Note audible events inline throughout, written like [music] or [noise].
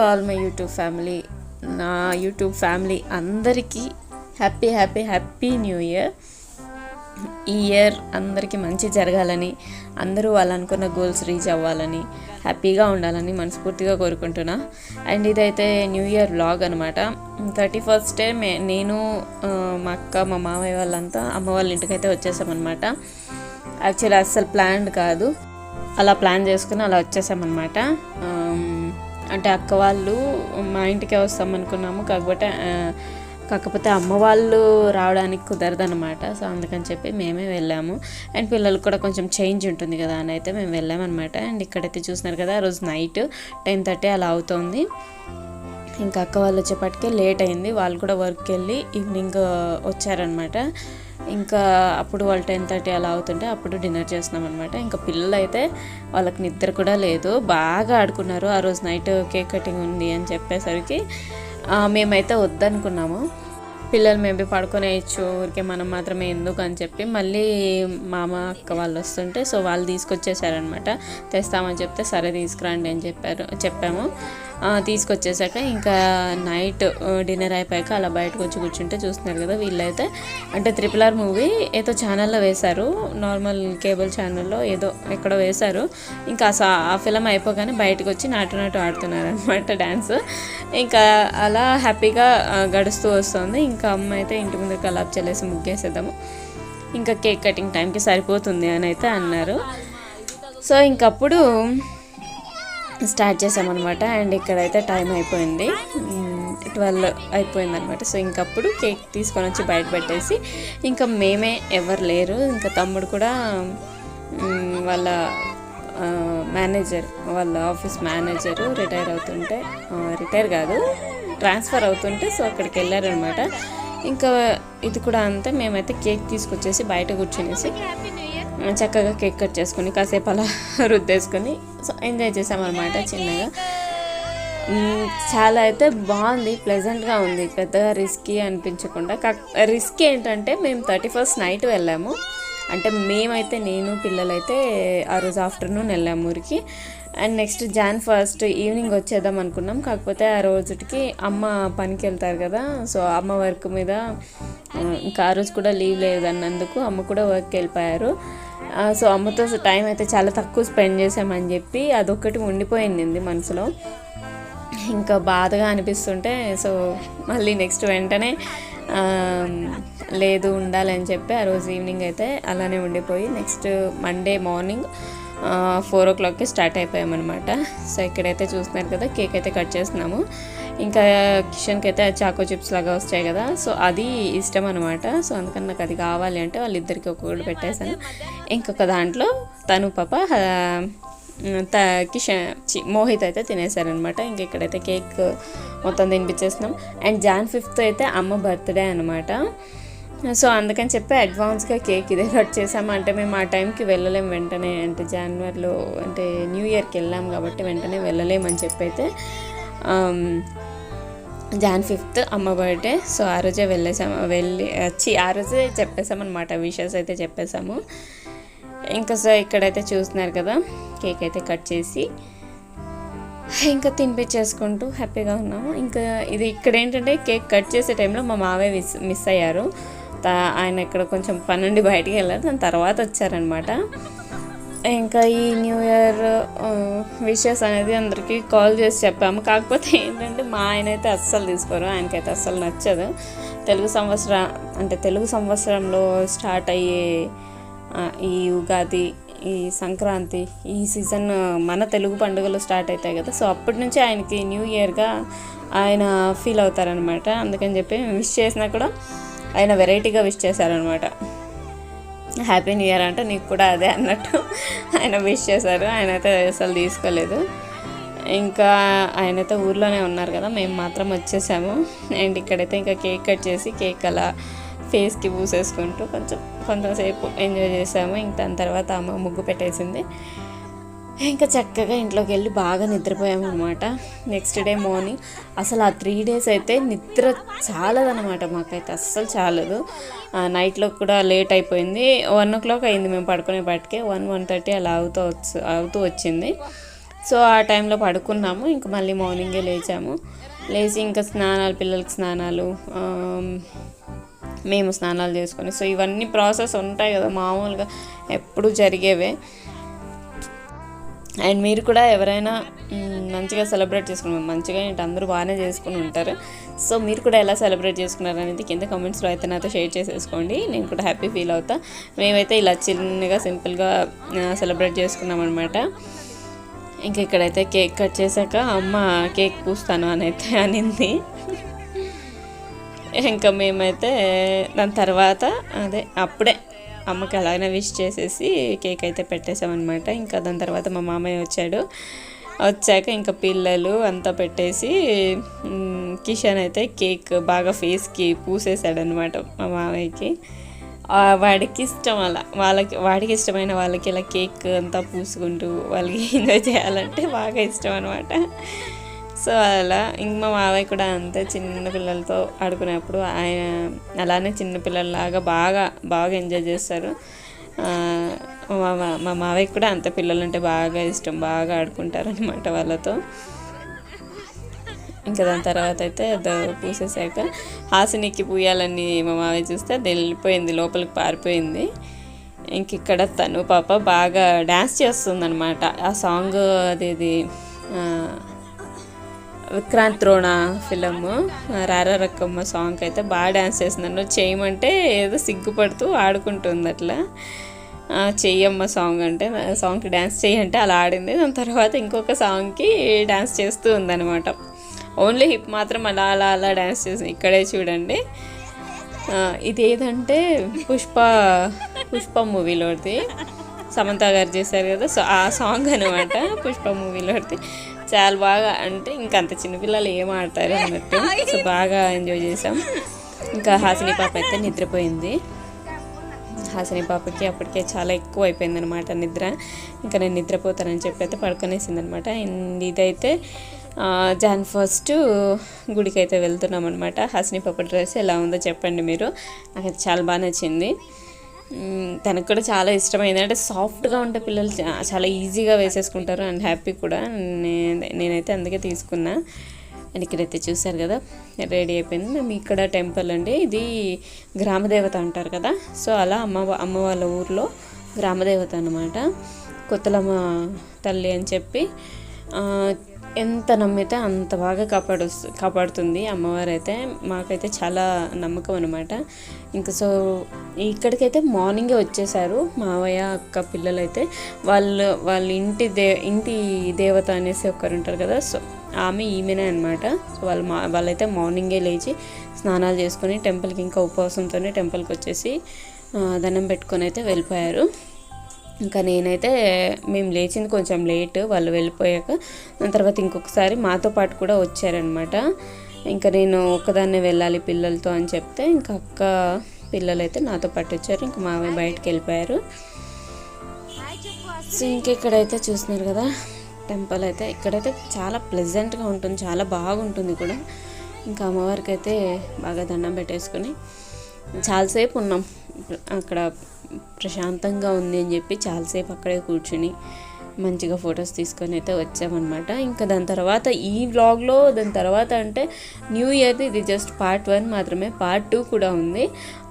Family నా YouTube family అందరికీ happy happy happy new year. ఈ ఇయర్ అందరికీ మంచి జరగాలని అందరూ వాళ్ళు అనుకున్న గోల్స్ రీచ్ అవ్వాలని హ్యాపీగా ఉండాలని మనస్ఫూర్తిగా కోరుకుంటున్నా. అండ్ ఇదైతే న్యూ ఇయర్ వ్లాగ్ అనమాట థర్టీ ఫస్ట్ మే నేను మా అక్క మా మామయ్య వాళ్ళంతా అమ్మ వాళ్ళ ఇంటికైతే వచ్చేసామన్నమాట. యాక్చువల్లీ అస్సలు ప్లాన్డ్ కాదు. అలా ప్లాన్ చేసుకుని అలా వచ్చేసామన్నమాట. అంటే అక్క వాళ్ళు మా ఇంటికే వస్తాం అనుకున్నాము. కాకపోతే కాకపోతే అమ్మ వాళ్ళు రావడానికి కుదరదనమాట సో అందుకని చెప్పి మేమే వెళ్ళాము. అండ్ పిల్లలకు కూడా కొంచెం చేంజ్ ఉంటుంది కదా అని అయితే మేము వెళ్ళామన్నమాట. అండ్ ఇక్కడైతే చూసినారు కదా ఆ రోజు నైట్ టెన్ థర్టీ అలా అవుతుంది. ఇంకా అక్క వాళ్ళు వచ్చేపటికే లేట్ అయింది. వాళ్ళు కూడా వర్క్కి వెళ్ళి ఈవినింగ్ వచ్చారనమాట ఇంకా అప్పుడు వాళ్ళు టెన్ థర్టీ అలా అవుతుంటే అప్పుడు డిన్నర్ చేస్తున్నాం అనమాట ఇంకా పిల్లలు అయితే వాళ్ళకి నిద్ర కూడా లేదు. బాగా ఆడుకున్నారు. ఆ రోజు నైట్ కేక్ కటింగ్ ఉంది అని చెప్పేసరికి మేమైతే వద్దనుకున్నాము. పిల్లలు మేబీ పడుకునేయచ్చు ఊరికే మనం మాత్రమే ఎందుకు అని చెప్పి మళ్ళీ మామ అక్క వాళ్ళు వస్తుంటే సో వాళ్ళు తీసుకొచ్చేసారనమాట తెస్తామని చెప్తే సరే తీసుకురండి అని చెప్పారు చెప్పాము. తీసుకొచ్చేసాక ఇంకా నైట్ డిన్నర్ అయిపోయాక అలా బయటకు వచ్చి కూర్చుంటే చూస్తున్నారు కదా వీళ్ళైతే. అంటే త్రిపుల్ ఆర్ మూవీ ఏదో ఛానల్లో వేశారు. నార్మల్ కేబుల్ ఛానల్లో ఏదో ఎక్కడో వేశారు. ఇంకా ఆ ఆ ఫిలం అయిపోగానే బయటకు వచ్చి నాటు నాటు ఆడుతున్నారు అనమాట డ్యాన్స్ ఇంకా అలా హ్యాపీగా గడుస్తూ వస్తుంది. ఇంకా అమ్మ అయితే ఇంటి ముందు కలాప్ చల్లేసి ముగ్గేసేద్దాము. ఇంకా కేక్ కటింగ్ టైంకి సరిపోతుంది అని అయితే అన్నారు. సో ఇంకప్పుడు స్టార్ట్ చేసామన్నమాట అండ్ ఇక్కడైతే టైం అయిపోయింది. ట్వెల్వ్ అయిపోయింది అనమాట సో ఇంకప్పుడు కేక్ తీసుకొని వచ్చి బయట పెట్టేసి ఇంకా మేమే ఎవరు లేరు. ఇంకా తమ్ముడు కూడా వాళ్ళ మేనేజర్ వాళ్ళ ఆఫీస్ మేనేజరు రిటైర్ అవుతుంటే రిటైర్ కాదు ట్రాన్స్ఫర్ అవుతుంటే సో అక్కడికి వెళ్ళారనమాట ఇంకా ఇది కూడా అంతే. మేమైతే కేక్ తీసుకొచ్చేసి బయట కూర్చునేసి చక్కగా కేక్ కట్ చేసుకుని కాసేపు అలా [laughs] రుద్దేసుకొని సో ఎంజాయ్ చేసామన్నమాట చిన్నగా. చాలా అయితే బాగుంది ప్లెజెంట్గా ఉంది పెద్దగా రిస్కీ అనిపించకుండా. కా రిస్క్ ఏంటంటే మేము థర్టీ ఫస్ట్ నైట్ వెళ్ళాము. అంటే మేమైతే నేను పిల్లలైతే ఆ రోజు ఆఫ్టర్నూన్ వెళ్ళాము ఊరికి. And next Jan first evening వచ్చేద్దాం అనుకున్నాం. కాకపోతే ఆ రోజుకి అమ్మ పనికి వెళ్తారు కదా సో అమ్మ వర్క్ మీద ఇంకా ఆ రోజు కూడా లీవ్ లేదన్నందుకు అమ్మ కూడా వర్క్కి వెళ్ళిపోయారు. సో అమ్మతో టైం అయితే చాలా తక్కువ స్పెండ్ చేసామని చెప్పి అదొక్కటి ఉండిపోయింది మనసులో. ఇంకా బాధగా అనిపిస్తుంటే సో మళ్ళీ నెక్స్ట్ వెంటనే లేదు ఉండాలని చెప్పి ఆ రోజు ఈవినింగ్ అయితే అలానే ఉండిపోయి నెక్స్ట్ మండే మార్నింగ్ ఫోర్ ఓ క్లాక్కి స్టార్ట్ అయిపోయామన్నమాట. సో ఇక్కడైతే చూస్తున్నారు కదా కేక్ అయితే కట్ చేస్తున్నాము. ఇంకా కిషన్కి అయితే చాకో చిప్స్ లాగా వస్తాయి కదా సో అది ఇష్టం అనమాట సో అందుకని నాకు అది కావాలి అంటే వాళ్ళిద్దరికి ఒక్కొక్కటి పెట్టేశాను. ఇంకొక దాంట్లో తను పాప త కిషన్ చి మోహిత్ అయితే తినేశారనమాట ఇంక ఇక్కడైతే కేక్ మొత్తం తినిపించేస్తున్నాం అండ్ జాన్ ఫిఫ్త్ అయితే అమ్మ బర్త్డే అనమాట సో అందుకని చెప్పి అడ్వాన్స్గా కేక్ ఇదే కట్ చేసాము అంటే మేము ఆ టైంకి వెళ్ళలేం వెంటనే. అంటే జనవరిలో అంటే న్యూ ఇయర్కి వెళ్ళాం కాబట్టి వెంటనే వెళ్ళలేమని చెప్పి అయితే జాన్ ఫిఫ్త్ అమ్మ బర్త్డే సో ఆ రోజే వెళ్ళేసాము. వెళ్ళి వచ్చి ఆ రోజే చెప్పేసామన్నమాట విషెస్ అయితే చెప్పేసాము ఇంకా సో ఇక్కడైతే చూస్తున్నారు కదా కేక్ అయితే కట్ చేసి ఇంకా తినిపించేసుకుంటూ హ్యాపీగా ఉన్నాము. ఇంకా ఇది ఇక్కడ ఏంటంటే కేక్ కట్ చేసే టైంలో మా మావే మిస్ మిస్ అయ్యారు. ఆయన ఇక్కడ కొంచెం పని బయటికి వెళ్ళారు. దాని తర్వాత వచ్చారనమాట ఇంకా ఈ న్యూ ఇయర్ విషెస్ అనేది అందరికీ కాల్ చేసి చెప్పాము. కాకపోతే ఏంటంటే మా ఆయన అయితే అస్సలు తీసుకోరు ఆయనకైతే అస్సలు నచ్చదు. తెలుగు సంవత్సరం అంటే తెలుగు సంవత్సరంలో స్టార్ట్ అయ్యే ఈ ఉగాది ఈ సంక్రాంతి ఈ సీజన్ మన తెలుగు పండుగలు స్టార్ట్ అవుతాయి కదా. సో అప్పటి నుంచి ఆయనకి న్యూ ఇయర్గా ఆయన ఫీల్ అవుతారనమాట అందుకని చెప్పి విష్ చేసినా కూడా ఆయన వెరైటీగా విష్ చేశారనమాట హ్యాపీ న్యూ ఇయర్ అంటే నీకు కూడా అదే అన్నట్టు ఆయన విష్ చేశారు. ఆయన అయితే అసలు తీసుకోలేదు. ఇంకా ఆయన అయితే ఊర్లోనే ఉన్నారు కదా మేము మాత్రం వచ్చేసాము. అండ్ ఇక్కడైతే ఇంకా కేక్ కట్ చేసి కేక్ అలా ఫేస్కి పూసేసుకుంటూ కొంచెం కొంతసేపు ఎంజాయ్ చేసాము. ఇంక దాని తర్వాత అమ్మ ముగ్గు పెట్టేసింది. ఇంకా చక్కగా ఇంట్లోకి వెళ్ళి బాగా నిద్రపోయామన్నమాట. నెక్స్ట్ డే మార్నింగ్ అసలు ఆ త్రీ డేస్ అయితే నిద్ర చాలదనమాట మాకైతే. అస్సలు చాలదు. నైట్లో కూడా లేట్ అయిపోయింది. వన్ ఓ క్లాక్ అయింది మేము పడుకునే బట్టికే వన్ వన్ థర్టీ అలా అవుతూ వచ్చు అవుతూ వచ్చింది. సో ఆ టైంలో పడుకున్నాము. ఇంక మళ్ళీ మార్నింగే లేచాము. లేచి ఇంకా స్నానాలు పిల్లలకి స్నానాలు మేము స్నానాలు చేసుకొని. సో ఇవన్నీ ప్రాసెస్ ఉంటాయి కదా మామూలుగా. ఎప్పుడు జరిగేవే. అండ్ మీరు కూడా ఎవరైనా మంచిగా సెలబ్రేట్ చేసుకున్నారు మంచిగా ఏంటి అందరూ బాగానే చేసుకుని ఉంటారు. సో మీరు కూడా ఎలా సెలబ్రేట్ చేసుకున్నారు అనేది కింద కమెంట్స్లో అయితే నాతో షేర్ చేసేసుకోండి. నేను కూడా హ్యాపీ ఫీల్ అవుతా. మేమైతే ఇలా చిన్నగా సింపుల్గా సెలబ్రేట్ చేసుకున్నాం అనమాట ఇంకా ఇక్కడైతే కేక్ కట్ చేశాక అమ్మ కేక్ పూస్తాను అని అయితే అనింది. ఇంకా మేమైతే దాని తర్వాత అదే అప్పుడే అమ్మకి అలాగనే విష్ చేసేసి కేక్ అయితే పెట్టేసామన్నమాట ఇంకా దాని తర్వాత మా మామయ్య వచ్చాడు. వచ్చాక ఇంకా పిల్లలు అంతా పెట్టేసి కిషన్ అయితే కేక్ బాగా ఫేస్కి పూసేసాడనమాట మా మామయ్యకి. వాడికి ఇష్టం అలా. వాళ్ళకి వాడికి ఇష్టమైన వాళ్ళకి ఇలా కేక్ అంతా పూసుకుంటూ వాళ్ళకి [laughs] ఎంజాయ్ చేయాలంటే బాగా ఇష్టం అనమాట సో అలా ఇంక మా మావయ్య కూడా అంతే చిన్న పిల్లలతో ఆడుకునేప్పుడు ఆయన అలానే చిన్న పిల్లల్లాగా బాగా బాగా ఎంజాయ్ చేస్తారు. మా మా- మావయ్య కూడా అంత పిల్లలంటే బాగా ఇష్టం బాగా ఆడుకుంటారు అనమాట వాళ్ళతో. ఇంకా దాని తర్వాత అయితే అది పూసేసాక హాసినికి పూయాలని మా మావయ్య చూస్తే అది వెళ్ళిపోయింది లోపలికి పారిపోయింది. ఇంక ఇక్కడ తను పాప బాగా డ్యాన్స్ చేస్తుందన్నమాట. ఆ సాంగ్ అది ఇది విక్రాంత్ ద్రోణ ఫిలమ్ రారా రక్కమ్మ సాంగ్ అయితే బాగా డ్యాన్స్ చేసిందండి చేయమంటే ఏదో సిగ్గుపడుతూ ఆడుకుంటుంది అట్లా. చెయ్యమ్మ సాంగ్ అంటే సాంగ్కి డ్యాన్స్ చేయంటే అలా ఆడింది. దాని తర్వాత ఇంకొక సాంగ్కి డ్యాన్స్ చేస్తూ ఉందనమాట ఓన్లీ హిప్ మాత్రం అలా అలా అలా డ్యాన్స్ చేసి ఇక్కడే చూడండి. ఇది ఏదంటే పుష్ప పుష్ప మూవీలోది సమంత గారు చేశారు కదా సో ఆ సాంగ్ అనమాట పుష్ప మూవీలోది చాలా బాగా అంటే ఇంకా అంత చిన్నపిల్లలు ఏం ఆడతారు అన్నట్టు. సో బాగా ఎంజాయ్ చేసాం ఇంకా హాసిని పాప అయితే నిద్రపోయింది. హాసిని పాపకి అప్పటికే చాలా ఎక్కువ అయిపోయింది అనమాట నిద్ర. ఇంకా నేను నిద్రపోతానని చెప్పి అయితే పడుకొనేసింది అనమాట ఇదైతే జాన్ ఫస్ట్ గుడికి అయితే వెళ్తున్నాం అనమాట హాసిని పాప డ్రెస్ ఎలా ఉందో చెప్పండి మీరు. నాకైతే చాలా బాగా నచ్చింది. తనకు కూడా చాలా ఇష్టమైంది. అంటే సాఫ్ట్గా ఉంటే పిల్లలు చాలా ఈజీగా వేసేసుకుంటారు అండ్ హ్యాపీ కూడా. నేనైతే అందుకే తీసుకున్నా. అండ్ ఇక్కడైతే చూసారు కదా రెడీ అయిపోయింది. మేము ఇక్కడ టెంపుల్ అండి. ఇది గ్రామదేవత అంటారు కదా. సో అలా అమ్మ అమ్మ వాళ్ళ ఊర్లో గ్రామదేవత అనమాట కొత్తలమ్మ తల్లి అని చెప్పి ఎంత నమ్మితే అంత బాగా కాపాడు కాపాడుతుంది అమ్మవారు అయితే మాకైతే చాలా నమ్మకం అనమాట ఇంకా సో ఇక్కడికైతే మార్నింగే వచ్చేసారు మావయ్య అక్క పిల్లలు అయితే వాళ్ళు వాళ్ళ ఇంటి దే ఇంటి దేవత అనేసి ఒకరు ఉంటారు కదా సో ఆమె ఈమెనే అనమాట సో వాళ్ళు మా వాళ్ళైతే మార్నింగే లేచి స్నానాలు చేసుకొని టెంపుల్కి ఇంకా ఉపవాసంతోనే టెంపుల్కి వచ్చేసి దండం పెట్టుకొని అయితే వెళ్ళిపోయారు. ఇంకా నేనైతే మేము లేచింది కొంచెం లేట్ వాళ్ళు వెళ్ళిపోయాక. దాని తర్వాత ఇంకొకసారి మాతో పాటు కూడా వచ్చారనమాట ఇంకా నేను ఒక్కదాన్నే వెళ్ళాలి పిల్లలతో అని చెప్తే ఇంకా అక్క పిల్లలు అయితే నాతో పాటు వచ్చారు ఇంకా మామయ్య బయటకు వెళ్ళిపోయారు. సో ఇంకెక్కడైతే చూస్తున్నారు కదా టెంపుల్ అయితే ఇక్కడైతే చాలా ప్లెజెంట్గా ఉంటుంది చాలా బాగుంటుంది కూడా. ఇంకా అమ్మవారికి అయితే బాగా దండం పెట్టేసుకొని చాలాసేపు ఉన్నాం. అక్కడ ప్రశాంతంగా ఉంది అని చెప్పి చాలాసేపు అక్కడే కూర్చుని మంచిగా ఫొటోస్ తీసుకొని అయితే వచ్చామన్నమాట. ఇంకా దాని తర్వాత ఈ వ్లాగ్లో దాని తర్వాత అంటే న్యూ ఇయర్ది ఇది జస్ట్ పార్ట్ వన్ మాత్రమే పార్ట్ టూ కూడా ఉంది.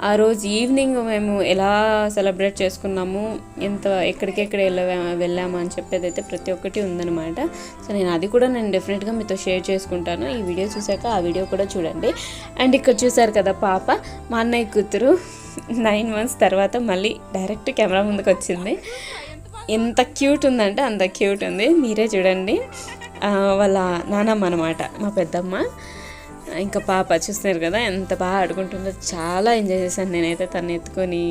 ఆ రోజు ఈవినింగ్ మేము ఎలా సెలబ్రేట్ చేసుకున్నాము ఎంత ఎక్కడికెక్కడ వెళ్ళా వెళ్ళాము అని చెప్పేది అయితే ప్రతి ఒక్కటి ఉందన్నమాట. సో నేను అది కూడా నేను డెఫినెట్గా మీతో షేర్ చేసుకుంటాను. ఈ వీడియో చూసాక ఆ వీడియో కూడా చూడండి. అండ్ ఇక్కడ చూసారు కదా పాప మా అన్నయ్య కూతురు. నైన్ మంత్స్ తర్వాత మళ్ళీ డైరెక్ట్ కెమెరా ముందుకు వచ్చింది ఎంత క్యూట్ ఉందంటే అంత క్యూట్ ఉంది. మీరే చూడండి. వాళ్ళ నానమ్మ అనమాట మా పెద్దమ్మ. ఇంకా పాప చూస్తున్నారు కదా ఎంత బాగా ఆడుకుంటుందో చాలా ఎంజాయ్ చేశాను నేనైతే తను ఎత్తుకొని.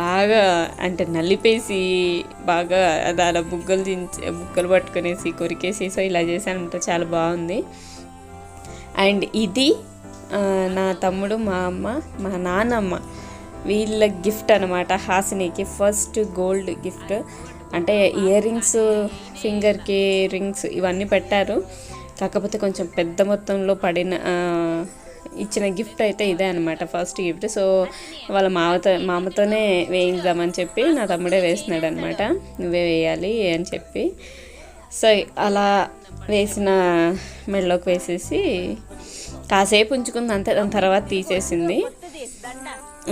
బాగా అంటే నలిపేసి బాగా అది అలా బుగ్గలు దించి బుగ్గలు పట్టుకునేసి కొరికేసి సో ఇలా చేశాను చాలా బాగుంది. అండ్ ఇది నా తమ్ముడు మా అమ్మ మా నాన్నమ్మ వీళ్ళ గిఫ్ట్ అనమాట హాసినికి ఫస్ట్ గోల్డ్ గిఫ్ట్. అంటే ఇయర్ రింగ్స్ ఫింగర్కి రింగ్స్ ఇవన్నీ పెట్టారు. కాకపోతే కొంచెం పెద్ద మొత్తంలో పడిన ఇచ్చిన గిఫ్ట్ అయితే ఇదే అనమాట ఫస్ట్ గిఫ్ట్ సో వాళ్ళ మామతో మామతోనే వేయిద్దామని చెప్పి నా తమ్ముడే వేసినాడు అనమాట నువ్వే వేయాలి అని చెప్పి. సో అలా వేసిన మెడలోకి వేసేసి కాసేపు ఉంచుకుంది. అంతే దాని తర్వాత తీసేసింది.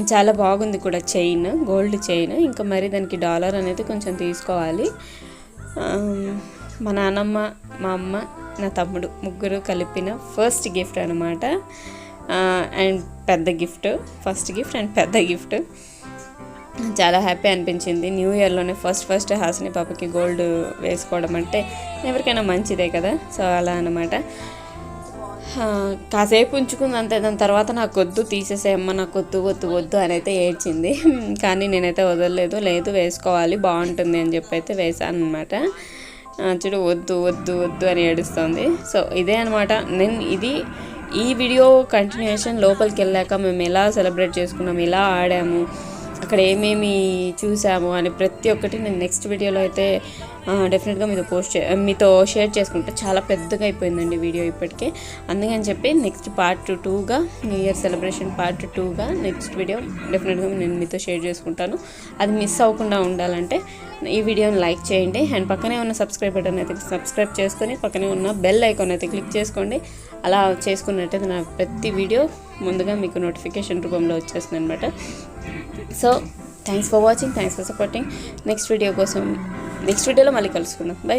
చాలా బాగుంది కూడా చైన్ గోల్డ్ చైన్. ఇంకా మరి దానికి డాలర్ అనేది కొంచెం తీసుకోవాలి. మా నాన్నమ్మ మా అమ్మ నా తమ్ముడు ముగ్గురు కలిపిన ఫస్ట్ గిఫ్ట్ అనమాట అండ్ పెద్ద గిఫ్ట్ ఫస్ట్ గిఫ్ట్ అండ్ పెద్ద గిఫ్ట్. చాలా హ్యాపీ అనిపించింది. న్యూ ఇయర్లోనే ఫస్ట్ ఫస్ట్ హాసిని పాపకి గోల్డ్ వేసుకోవడం అంటే ఎవరికైనా మంచిదే కదా. సో అలా అనమాట కాసేపు ఉంచుకుంది అంతే. దాని తర్వాత నాకు వద్దు తీసేసేయమ్మ నాకు వద్దు వద్దు వద్దు అని అయితే ఏడ్చింది. [laughs] కానీ నేనైతే వదలలేదు. లేదు వేసుకోవాలి బాగుంటుంది అని చెప్పి అయితే వేసాను అనమాట చూడు వద్దు వద్దు వద్దు అని ఏడుస్తుంది. సో ఇదే అనమాట నేను ఇది ఈ వీడియో కంటిన్యూషన్ లోపలికి వెళ్ళాక మేము ఎలా సెలబ్రేట్ చేసుకున్నాము ఎలా ఆడాము అక్కడ ఏమేమి చూసాము అని ప్రతి ఒక్కటి నేను నెక్స్ట్ వీడియోలో అయితే డెఫినెట్గా మీతో పోస్ట్ చే- మీతో షేర్ చేసుకుంటే చాలా పెద్దగా అయిపోయిందండి వీడియో ఇప్పటికే. అందుకని చెప్పి నెక్స్ట్ పార్ట్ టూగా న్యూ ఇయర్ సెలబ్రేషన్ పార్ట్ టూగా నెక్స్ట్ వీడియో డెఫినెట్గా నేను మీతో షేర్ చేసుకుంటాను. అది మిస్ అవ్వకుండా ఉండాలంటే ఈ వీడియోని లైక్ చేయండి. అండ్ పక్కనే ఉన్న సబ్స్క్రైబ్ బటన్ అయితే సబ్స్క్రైబ్ చేసుకొని పక్కనే ఉన్న బెల్ ఐకాన్ అయితే క్లిక్ చేసుకోండి. అలా చేసుకున్నట్టయితే నా ప్రతి వీడియో ముందుగా మీకు నోటిఫికేషన్ రూపంలో వచ్చేస్తుంది అనమాట so thanks for watching thanks for supporting. Next video కోసం నెక్స్ట్ వీడియోలో మళ్ళీ కలుసుకుందాం. బై